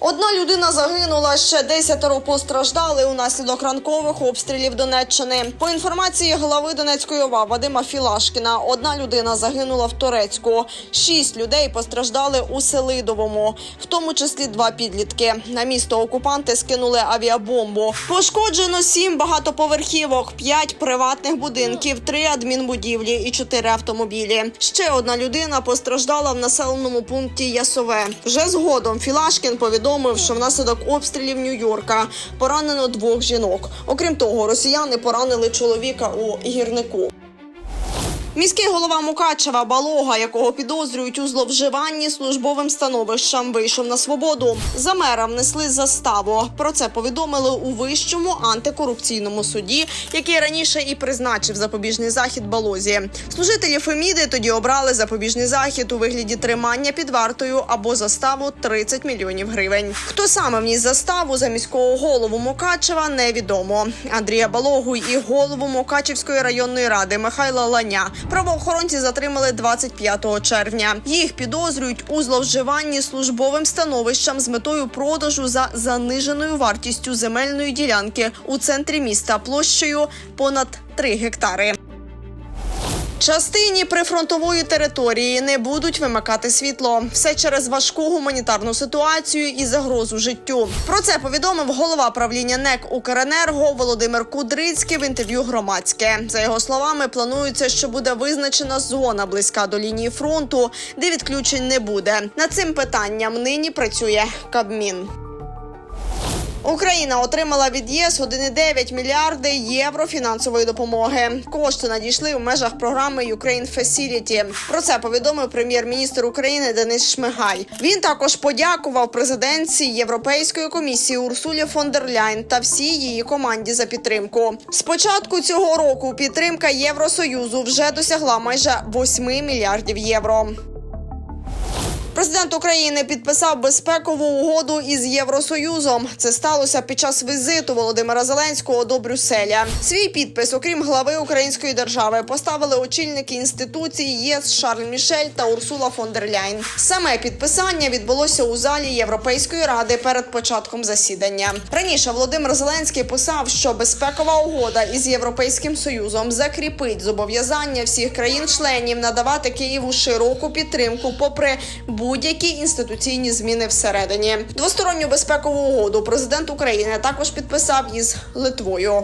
Одна людина загинула, ще десятеро постраждали унаслідок ранкових обстрілів Донеччини. По інформації голови Донецької ОВА Вадима Філашкіна, одна людина загинула в Турецьку. Шість людей постраждали у Селидовому, в тому числі два підлітки. На місто окупанти скинули авіабомбу. Пошкоджено сім багатоповерхівок, п'ять приватних будинків, три адмінбудівлі і чотири автомобілі. Ще одна людина постраждала в населеному пункті Ясове. Вже згодом Філашкін повідомив, що внаслідок обстрілів Нью-Йорка поранено двох жінок. Окрім того, росіяни поранили чоловіка у гірнику. Міський голова Мукачева Балога, якого підозрюють у зловживанні службовим становищем, вийшов на свободу. За мера внесли заставу. Про це повідомили у вищому антикорупційному суді, який раніше і призначив запобіжний захід Балозі. Служителі Феміди тоді обрали запобіжний захід у вигляді тримання під вартою або заставу 30 мільйонів гривень. Хто саме вніс заставу за міського голову Мукачева, невідомо. Андрія Балогу і голову Мукачевської районної ради Михайла Ланя правоохоронці затримали 25 червня. Їх підозрюють у зловживанні службовим становищем з метою продажу за заниженою вартістю земельної ділянки у центрі міста площею понад 3 гектари. Частині прифронтової території не будуть вимикати світло. Все через важку гуманітарну ситуацію і загрозу життю. Про це повідомив голова правління НЕК Укренерго Володимир Кудрицький в інтерв'ю громадське. За його словами, планується, що буде визначена зона близька до лінії фронту, де відключень не буде. Над цим питанням нині працює Кабмін. Україна отримала від ЄС 1,9 мільярди євро фінансової допомоги. Кошти надійшли у межах програми Ukraine Facility. Про це повідомив прем'єр-міністр України Денис Шмигаль. Він також подякував президентці Європейської комісії Урсулі фон дер Ляйн та всій її команді за підтримку. З початку цього року підтримка Євросоюзу вже досягла майже 8 мільярдів євро. Президент України підписав безпекову угоду із Євросоюзом. Це сталося під час візиту Володимира Зеленського до Брюсселя. Свій підпис, окрім глави Української держави, поставили очільники інституцій ЄС Шарль Мішель та Урсула фон дер Ляйн. Саме підписання відбулося у залі Європейської ради перед початком засідання. Раніше Володимир Зеленський писав, що безпекова угода із Європейським Союзом закріпить зобов'язання всіх країн-членів надавати Києву широку підтримку, попри будь-які інституційні зміни всередині. Двосторонню безпекову угоду президент України також підписав із Литвою.